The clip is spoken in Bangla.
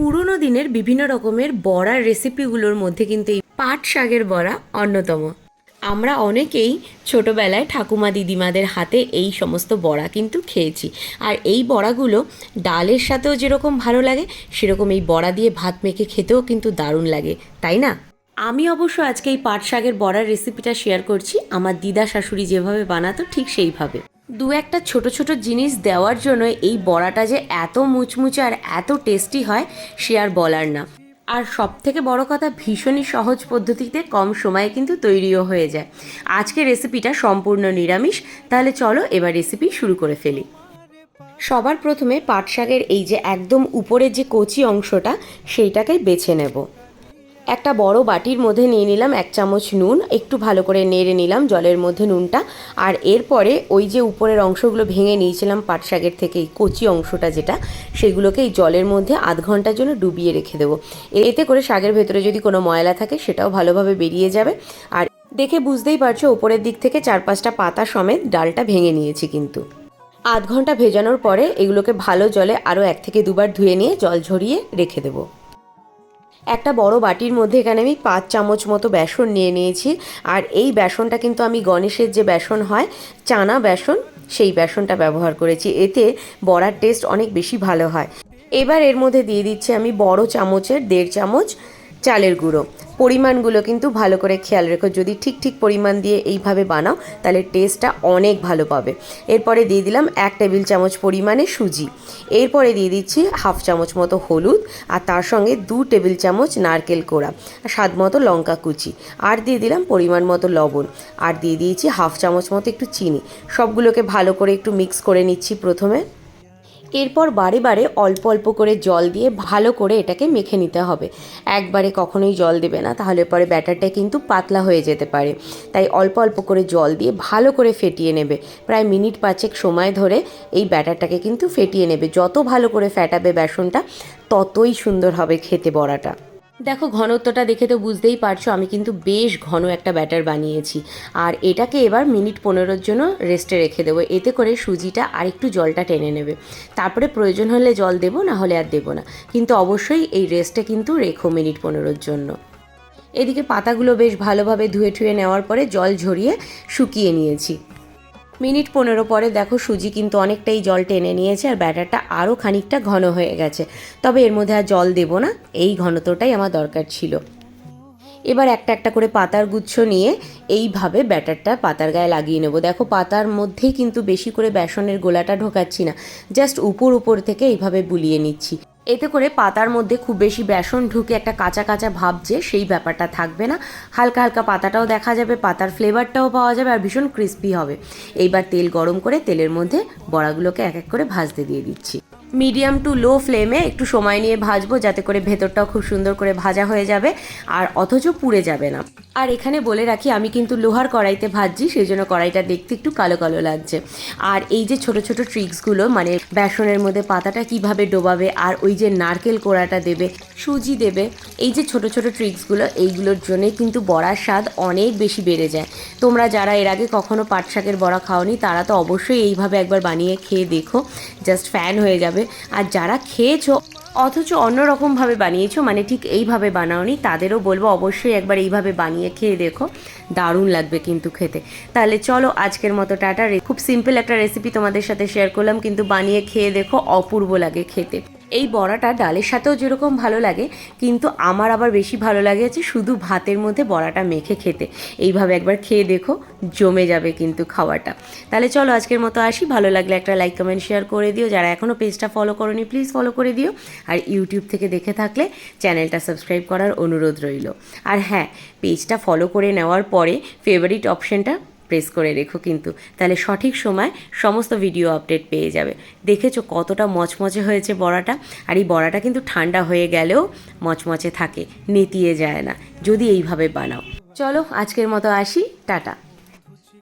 পুরনো দিনের বিভিন্ন রকমের বড়ার রেসিপিগুলোর মধ্যে কিন্তু এই পাট শাকের বড়া অন্যতম। আমরা অনেকেই ছোটবেলায় ঠাকুমা দিদিমাদের হাতে এই সমস্ত বড়া কিন্তু খেয়েছি। আর এই বড়াগুলো ডালের সাথেও যেরকম ভালো লাগে, সেরকম এই বড়া দিয়ে ভাত মেখে খেতেও কিন্তু দারুণ লাগে, তাই না? আমি অবশ্য আজকে এই পাট শাকের বড়ার রেসিপিটা শেয়ার করছি। আমার দিদা শাশুড়ি যেভাবে বানাতো ঠিক সেইভাবে। দু একটা ছোট ছোট জিনিস দেওয়ার জন্য এই বড়াটা যে এত মুচমুচে আর এত টেস্টি হয়, সে আর বলার না। আর সব থেকে বড় কথা, ভীষণই সহজ পদ্ধতিতে কম সময়ে কিন্তু তৈরিও হয়ে যায়। আজকে রেসিপিটা সম্পূর্ণ নিরামিষ, তাহলে চলো এবার রেসিপি শুরু করে ফেলি। সবার প্রথমে পাট শাকের এই যে একদম উপরের যে কচি অংশটা, সেইটাকেই বেছে নেব। একটা বড় বাটির মধ্যে নিয়ে নিলাম এক চামচ নুন, একটু ভালো করে নেড়ে নিলাম জলের মধ্যে নুনটা। আর এরপরে ওই যে উপরের অংশগুলো ভেঙে নিয়েছিলাম পাট শাকের থেকে, এই কচি অংশটা যেটা, সেগুলোকে এই জলের মধ্যে আধ ঘণ্টার জন্য ডুবিয়ে রেখে দেবো। এতে করে শাকের ভেতরে যদি কোনো ময়লা থাকে, সেটাও ভালোভাবে বেরিয়ে যাবে। আর দেখে বুঝতেই পারছ, উপরের দিক থেকে চার পাঁচটা পাতা সমেত ডালটা ভেঙে নিয়েছি কিন্তু। আধ ঘণ্টা ভেজানোর পরে এগুলোকে ভালো জলে আরও এক থেকে দুবার ধুয়ে নিয়ে জল ঝরিয়ে রেখে দেবো। একটা বড় বাটির মধ্যে এখানে আমি পাঁচ চামচ মতো বেসন নিয়ে নিয়েছি। আর এই বেসনটা কিন্তু আমি গণেশের যে বেসন হয়, চানা বেসন, সেই বেসনটা ব্যবহার করেছি। এতে বড়ার টেস্ট অনেক বেশি ভালো হয়। এবার এর মধ্যে দিয়ে দিচ্ছি আমি বড় চামচের দেড় চামচ চালের গুঁড়ো। পরিমাণগুলো কিন্তু ভালো করে খেয়াল রেখো। যদি ঠিক ঠিক পরিমাণ দিয়ে এইভাবে বানাও, তাহলে টেস্টটা অনেক ভালো পাবে। এরপরে দিয়ে দিলাম এক টেবিল চামচ পরিমাণে সুজি। এরপরে দিয়ে দিচ্ছি হাফ চামচ মতো হলুদ আর তার সঙ্গে দু টেবিল চামচ নারকেল কোড়া স্বাদ মতো লঙ্কা কুচি। আর দিয়ে দিলাম পরিমাণ মতো লবণ। আর দিয়ে দিয়েছি হাফ চামচ মতো একটু চিনি। সবগুলোকে ভালো করে একটু মিক্স করে নিচ্ছি প্রথমে। এরপর বারে বারে অল্প অল্প করে জল দিয়ে ভালো করে এটাকে মেখে নিতে হবে। একবারে কখনোই জল দেবে না, তাহলে পরে ব্যাটারটা কিন্তু পাতলা হয়ে যেতে পারে। তাই অল্প অল্প করে জল দিয়ে ভালো করে ফেটিয়ে নেবে। প্রায় মিনিট পাঁচেক সময় ধরে এই ব্যাটারটাকে কিন্তু ফেটিয়ে নেবে। যত ভালো করে ফেটাবে বেসনটা, ততই সুন্দর হবে খেতে বড়াটা। দেখো, ঘনত্বটা দেখে তো বুঝতেই পারছ, আমি কিন্তু বেশ ঘন একটা ব্যাটার বানিয়েছি। আর এটাকে এবার মিনিট পনেরোর জন্য রেস্টে রেখে দেবো। এতে করে সুজিটা আর একটু জলটা টেনে নেবে। তারপরে প্রয়োজন হলে জল দেবো, না হলে আর দেবো না। কিন্তু অবশ্যই এই রেস্টে কিন্তু রেখো মিনিট পনেরোর জন্য। এদিকে পাতাগুলো বেশ ভালোভাবে ধুয়ে ঠুয়ে নেওয়ার পরে জল ঝরিয়ে শুকিয়ে নিয়েছি। মিনিট পনেরো পরে দেখো সুজি কিন্তু অনেকটাই জল টেনে নিয়েছে আর ব্যাটারটা আরও খানিকটা ঘন হয়ে গেছে। তবে এর মধ্যে আর জল দেবো না, এই ঘনত্বটাই আমার দরকার ছিল। এবার একটা একটা করে পাতার গুচ্ছ নিয়ে এইভাবে ব্যাটারটা পাতার গায়ে লাগিয়ে নেব। দেখো পাতার মধ্যেই কিন্তু বেশি করে বেসনের গোলাটা ঢোকাচ্ছি না, জাস্ট উপর উপর থেকে এইভাবে বুলিয়ে নিচ্ছি। এতে করে পাতার মধ্যে খুব বেশি বেসন ঢুকে একটা কাঁচা কাঁচা ভাব যে সেই ব্যাপারটা থাকবে না। হালকা হালকা পাতাটাও দেখা যাবে, পাতার ফ্লেভারটাও পাওয়া যাবে আর ভীষণ ক্রিস্পি হবে। এইবার তেল গরম করে তেলের মধ্যে বড়াগুলোকে এক এক করে ভাজতে দিয়ে দিচ্ছি। মিডিয়াম টু লো ফ্লেমে একটু সময় নিয়ে ভাজবো, যাতে করে ভেতরটাও খুব সুন্দর করে ভাজা হয়ে যাবে আর অথচ পুড়ে যাবে না। আর এখানে বলে রাখি, আমি কিন্তু লোহার কড়াইতে ভাজছি, সেই জন্য কড়াইটা দেখতে একটু কালো কালো লাগছে। আর এই যে ছোট ছোট ট্রিক্সগুলো মানে বেসনের মধ্যে পাতাটা কীভাবে ডোবাবে, আর ওই যে নারকেল কোড়াটা দেবে, সুজি দেবে, এই যে ছোট ছোট ট্রিক্সগুলো, এইগুলোর জন্যে কিন্তু বড়ার স্বাদ অনেক বেশি বেড়ে যায়। তোমরা যারা এর আগে কখনো পাট শাকের বড়া খাওনি, তারা তো অবশ্যই এইভাবে একবার বানিয়ে খেয়ে দেখো, জাস্ট ফ্যান হয়ে যাবে। আর যারা খেয়েছো, অথচ অন্যরকমভাবে বানিয়েছো মানে ঠিক এইভাবে বানাওনি, তাদেরও বলব অবশ্যই একবার এইভাবে বানিয়ে খেয়ে দেখো। দারুণ লাগবে কিন্তু খেতে। তাহলে চলো আজকের মতো টাটা। খুব সিম্পল একটা রেসিপি তোমাদের সাথে শেয়ার করলাম, কিন্তু বানিয়ে খেয়ে দেখো, অপূর্ব লাগে খেতে। এই বড়াটা ডালের সাথেও যেরকম ভালো লাগে, কিন্তু আমার আবার বেশি ভালো লাগে হচ্ছে শুধু ভাতের মধ্যে বড়াটা মেখে খেতে। এইভাবে একবার খেয়ে দেখো, জমে যাবে কিন্তু খাওয়াটা। তাহলে চলো আজকের মতো আসি। ভালো লাগলে একটা লাইক কমেন্ট শেয়ার করে দিও। যারা এখনও পেজটা ফলো করোনি প্লিজ ফলো করে দিও। আর ইউটিউব থেকে দেখে থাকলে চ্যানেলটা সাবস্ক্রাইব করার অনুরোধ রইল। আর হ্যাঁ পেজটা ফলো করে নেওয়ার পরে ফেভারিট অপশনটা প্রেস করে রেখো কিন্তু। তাহলে সঠিক সময় সমস্ত ভিডিও আপডেট পেয়ে যাবে। দেখেছ কতটা মচমচে হয়েছে বড়াটা? আর এই বড়াটা কিন্তু ঠান্ডা হয়ে গেলেও মচমচে থাকে, নেতিয়ে যায় না। যদি এইভাবে বানাও। চলো আজকের মতো আসি, টাটা।